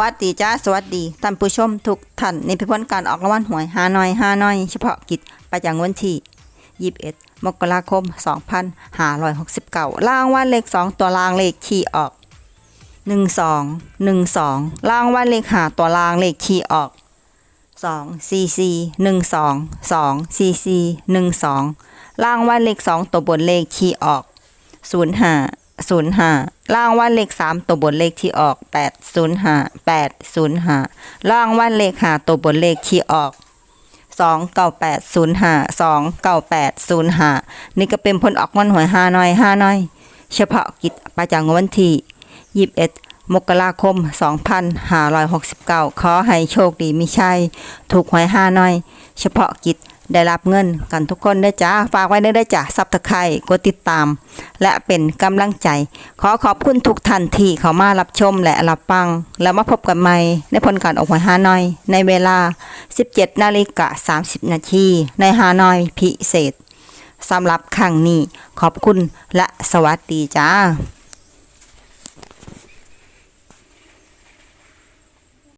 วัสดีจ้าสวัสดีท่านผู้ชมทุกท่านในพิพนการออกรางวัลหวยฮานอยฮานอย เฉพาะกิจประจำวันที่ 21 มกราคม 2569 รางวัลเลข 2 ตัวรางเลขขี่ออก 12 12 รางวัลเลขหาตัวรางเลขขี่ออก2 4 4 1 2 2 4 4 1 2 รางวัลเลข 2 ตัวบนเลขขี่ออก 0 5 0 5ล่างวันเลข3ตัวบนเลขที่ออก 8 0 5 8 0 5ล่างวันเลข5ตัวบนเลขที่ออก2 9 8 0 5 2 9 8 0 5 นี่ก็เป็นผลออกวันหวย5น้อย5น้อย เฉพาะกิจประจำวันที่21มกราคม 2569 ขอให้โชคดีมีชัยถูกหวย5น้อย เฉพาะกิจ ได้รับเงินกันทุกคนเด้จ้า ฝากไว้เด้จ้าซับตะไคร้กดติดตาม และเป็นกำลังใจ ขอขอบคุณทุกท่านที่เข้ามารับชมและรับฟัง แล้วมาพบกันใหม่ในผลการออกหวยฮานอยในเวลา 17นาฬิกา30 นาทีในฮานอยพิเศษสำหรับครั้งนี้ขอบคุณและสวัสดีจ้า